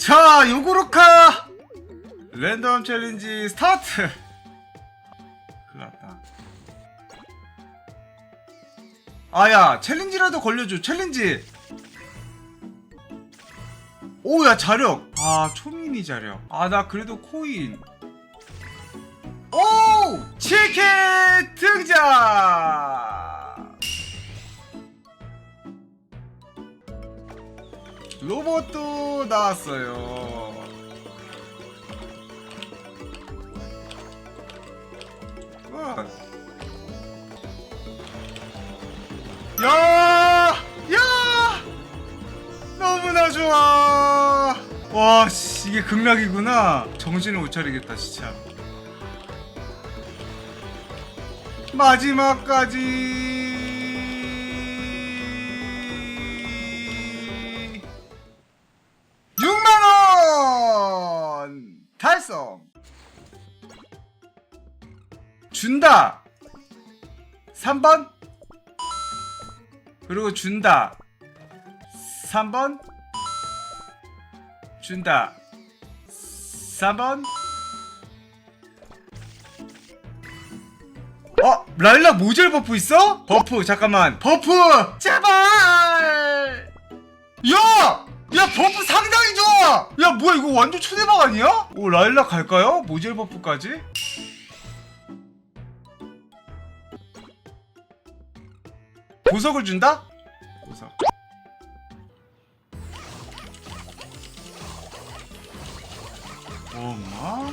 자, 요구르카 랜덤 챌린지 스타트. 큰일났다. 아야, 챌린지라도 걸려줘. 챌린지. 오야 자력. 아 초미니 자력. 아 나 그래도 코인. 오 치킨 등장. 로봇도 나왔어요. 와. 야! 야! 너무나 좋아. 와, 씨, 이게 극락이구나. 정신을 못 차리겠다, 진짜. 마지막까지 준다. 3번. 그리고 준다. 3번. 준다. 3번. 어? 라일락 모젤 버프 있어? 버프 잠깐만 버프 제발 야! 야 버프 상당히 좋아 야 뭐야 이거 완전 초대박 아니야? 오 라일락 갈까요? 모젤 버프까지? 보석을 준다? 보석 엄마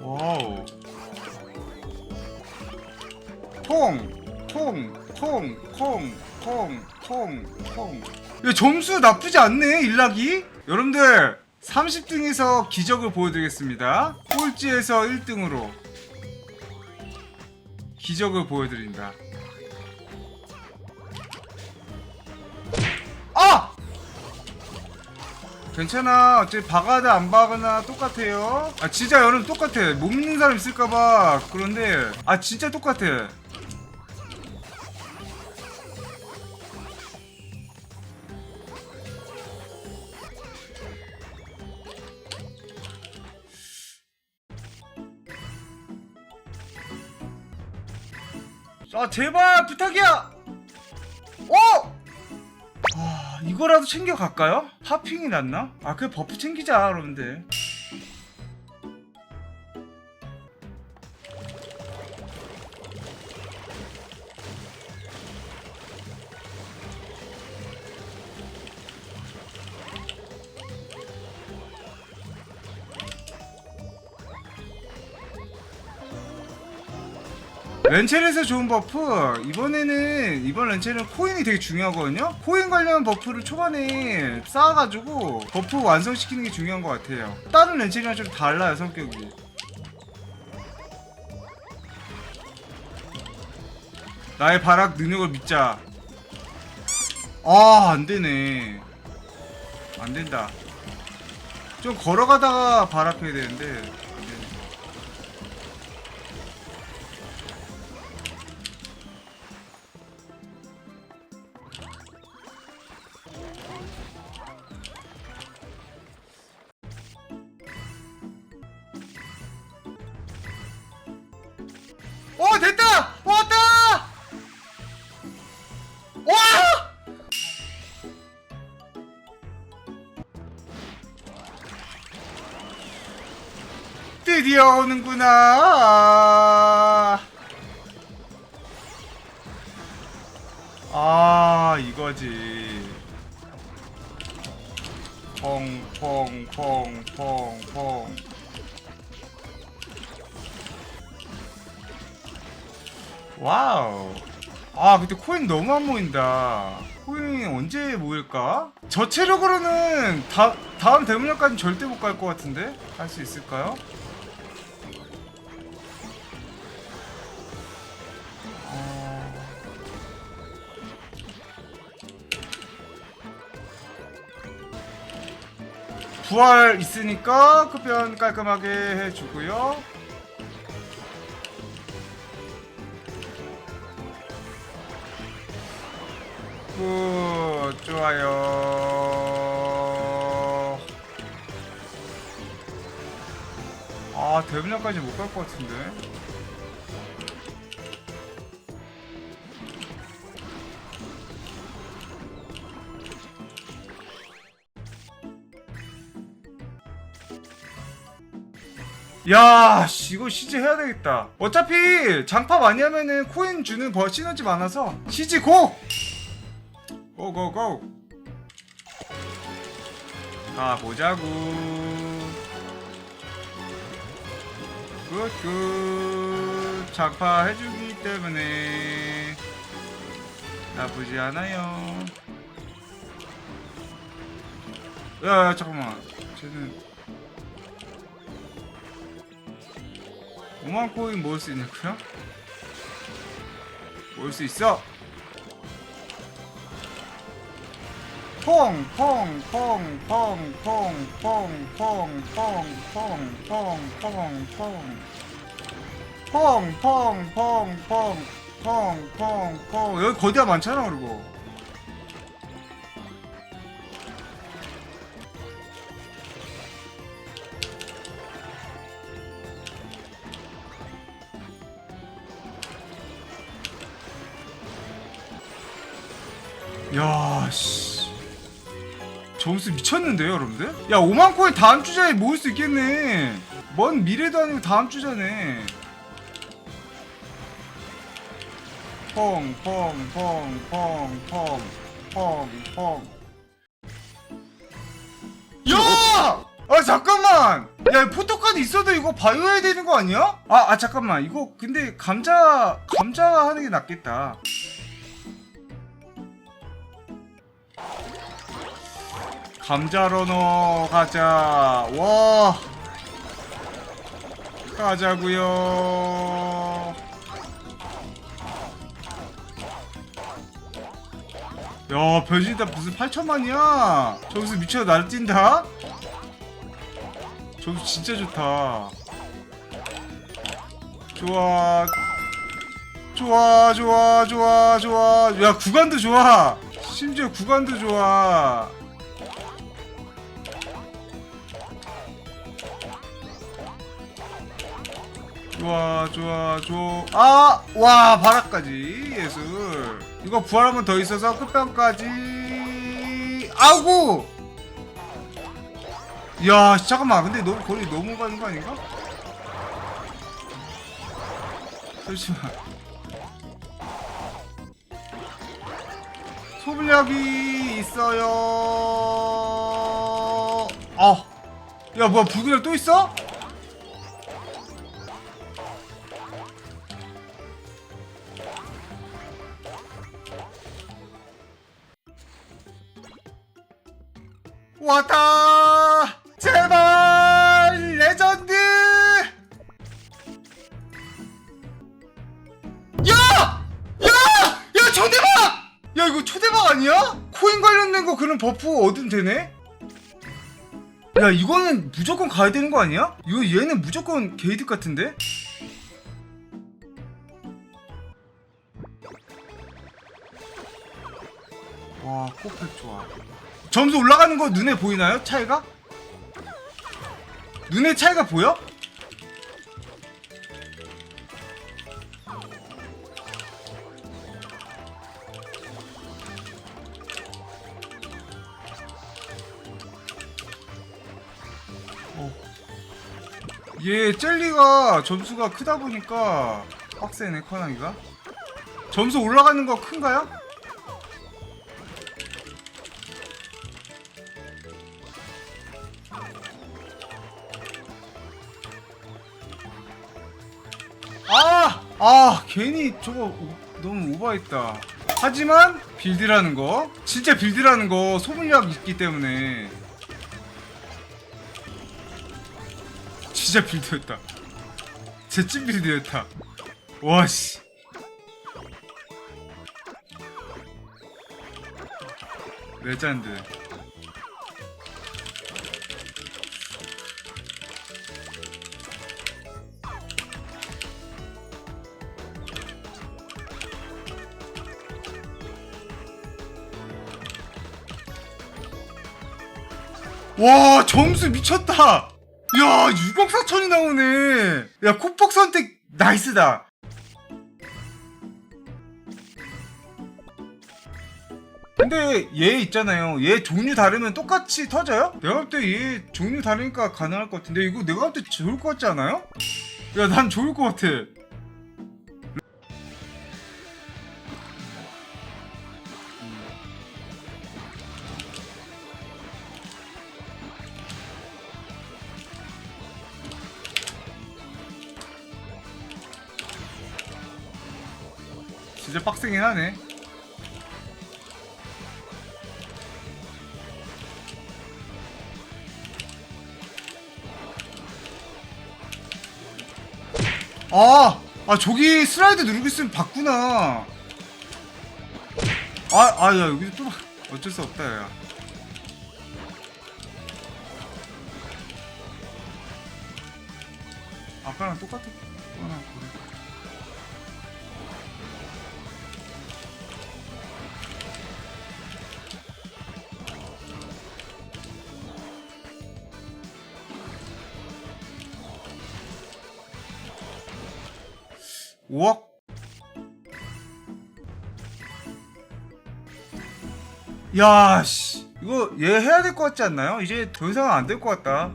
와우. 통, 통, 통, 통, 통, 통, 통. 야, 점수 나쁘지 않네, 일락이. 여러분들, 30등에서 기적을 보여드리겠습니다. 꼴찌에서 1등으로 기적을 보여드린다. 아! 괜찮아. 어차피 박아다 안 박으나 똑같아요. 아 진짜 여러분 똑같아. 못 믿는 사람 있을까봐 그런데 아 진짜 똑같아. 아 제발 부탁이야. 어? 아, 이거라도 챙겨갈까요? 파핑이 낫나? 아, 그 버프 챙기자, 여러분들. 렌첼에서 좋은 버프. 이번에는 이번 렌첼은 코인이 되게 중요하거든요? 코인 관련 버프를 초반에 쌓아가지고 버프 완성시키는 게 중요한 것 같아요. 다른 렌첼이랑 좀 달라요 성격이. 나의 발악 능력을 믿자. 아 안되네. 안된다. 좀 걸어가다가 발악해야 되는데 안되네 어 됐다! 왔다! 와! 드디어 오는구나. 아 이거지 퐁퐁퐁퐁퐁 와우. 아, 근데 코인 너무 안 모인다. 코인 언제 모일까? 저 체력으로는 다, 다음 대문역까지 절대 못 갈 것 같은데? 갈수 있을까요? 부활 있으니까 그 흡연 깔끔하게 해주고요. 굿 좋아요. 아 대분량까지 못 갈 것 같은데. 야, 씨, 이거 시즈 해야 되겠다. 어차피 장파 많이 하면은 코인 주는 버 시너지 많아서 시즈 고! 고고고! 가보자구. 굿굿. 장파 해주기 때문에 나쁘지 않아요. 야, 야 잠깐만. 쟤는 5만 코인 모을 수 있냐고요? 모을 수 있어! 퐁! 퐁! 퐁! 퐁! 퐁! 퐁! 퐁! 퐁! 퐁! 퐁! 퐁! 퐁! 퐁! 퐁! 퐁! 퐁! 퐁! 퐁! 퐁! 여기 거대가 많잖아 그리고 야, 씨. 점수 미쳤는데요, 여러분들? 야, 5만 코인 다음 주자에 모을 수 있겠네. 먼 미래도 아니고 다음 주자네. 펑, 펑, 펑, 펑, 펑, 펑, 펑. 야! 아, 잠깐만! 야, 이 포토카드 있어도 이거 바이오 해야 되는 거 아니야? 아, 아, 잠깐만. 이거 근데 감자, 감자 하는 게 낫겠다. 감자 러너 가자. 와. 가자구요. 야, 변신다 무슨 8천만이야? 점수 미쳐 날뛴다? 점수 진짜 좋다. 좋아. 좋아, 좋아, 좋아, 좋아. 야, 구간도 좋아. 심지어 구간도 좋아. 좋아 좋아 좋아. 아와 바라까지 예술. 이거 부활 한번 더 있어서 끝병까지. 아우고 야 잠깐만. 근데 너무 거리 너무 가는 거 아닌가? 잠시만. 소블약이 있어요. 아야 뭐야 불그날 또 있어? 왔다! 제발! 레전드! 야! 야! 야, 초대박! 야, 이거 초대박 아니야? 코인 관련된 거 그런 버프 얻으면 되네? 야, 이거는 무조건 가야 되는 거 아니야? 이거 얘는 무조건 게이드 같은데? 와, 코팩 좋아. 점수 올라가는 거 눈에 보이나요? 차이가? 눈에 차이가 보여? 어. 얘 젤리가 점수가 크다 보니까 빡세네 커나기가 점수 올라가는 거 큰가요? 괜히 저거 오- 너무 오버했다. 하지만 빌드라는 거, 진짜 빌드라는 거 소문력 있기 때문에 진짜 빌드였다. 제찐 빌드였다. 와 씨. 레전드. 와 점수 미쳤다. 야 6억 4천이 나오네. 야 코폭 선택 나이스다. 근데 얘 있잖아요. 얘 종류 다르면 똑같이 터져요? 내가 볼 때 얘 종류 다르니까 가능할 것 같은데 이거 내가 볼 때 좋을 것 같지 않아요? 야 난 좋을 것 같아 진짜 빡세긴 하네 아! 아 저기 슬라이드 누르고 있으면 봤구나 아, 아, 야, 여기 좀 어쩔 수 없다, 야. 아까랑 똑같아. 5억? 야, 씨. 이거 얘 해야 될 것 같지 않나요? 이제 더 이상은 안 될 것 같다.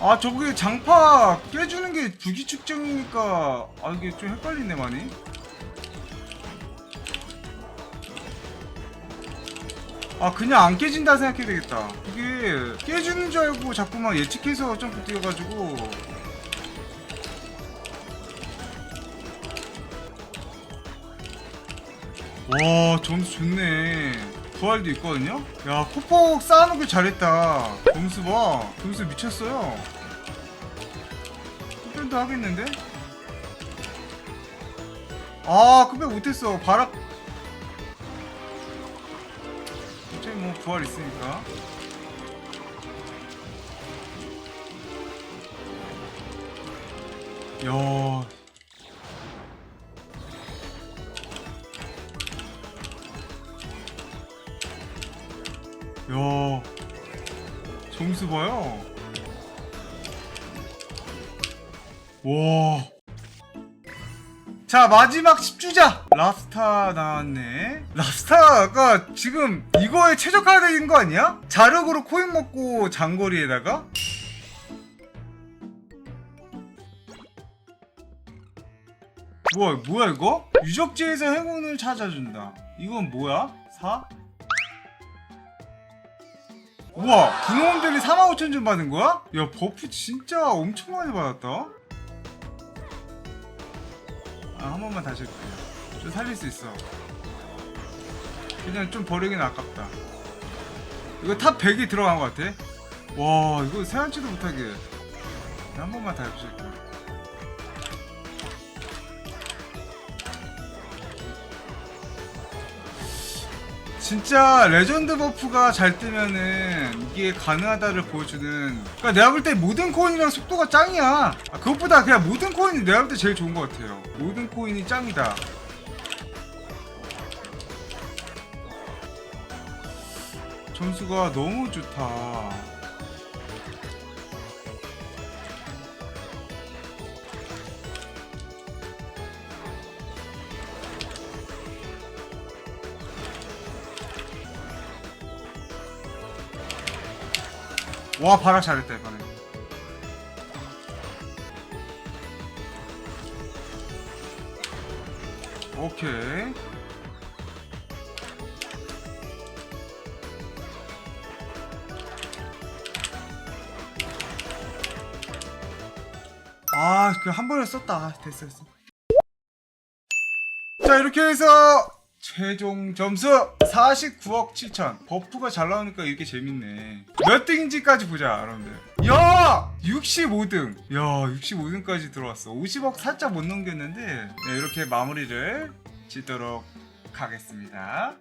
아 저게 장파 깨주는 게 주기 측정이니까 아 이게 좀 헷갈리네 많이 아 그냥 안 깨진다 생각해야 되겠다. 이게 깨주는 줄 알고 자꾸만 예측해서 점프 뛰어가지고. 와 점수 좋네. 부활도 있거든요? 야 코폭 쌓아놓길 잘했다. 점수 봐. 점수 미쳤어요. 흡변도 하겠는데? 아 흡변 못했어. 바락 어차피 뭐 부활 있으니까 야 야, 점수 봐요. 와. 자, 마지막 10주자! 랍스타 나왔네. 랍스타가 지금 이거에 최적화된 거 아니야? 자력으로 코인 먹고 장거리에다가? 뭐야, 뭐야, 이거? 유적지에서 행운을 찾아준다. 이건 뭐야? 4? 우와 분홍들이 45,000점 받은 거야? 야 버프 진짜 엄청 많이 받았다 아 한 번만 다시 해볼게요. 좀 살릴 수 있어. 그냥 좀 버리긴 아깝다. 이거 탑 100이 들어간 것 같아? 와 이거 세안치도 못하게. 한 번만 다 해보실게요 진짜 레전드 버프가 잘 뜨면은 이게 가능하다를 보여주는 그러니까 내가 볼 때 모든 코인이랑 속도가 짱이야. 아, 그것보다 그냥 모든 코인이 내가 볼 때 제일 좋은 것 같아요. 모든 코인이 짱이다. 점수가 너무 좋다 와 바락 잘했다 이번에. 오케이. 아그 한 번에 썼다. 아, 됐어 됐어. 자 이렇게 해서 최종 점수 49억 7천. 버프가 잘 나오니까 이렇게 재밌네. 몇 등인지까지 보자 여러분들. 야! 65등. 야 65등까지 들어왔어. 50억 살짝 못 넘겼는데 네, 이렇게 마무리를 짓도록 하겠습니다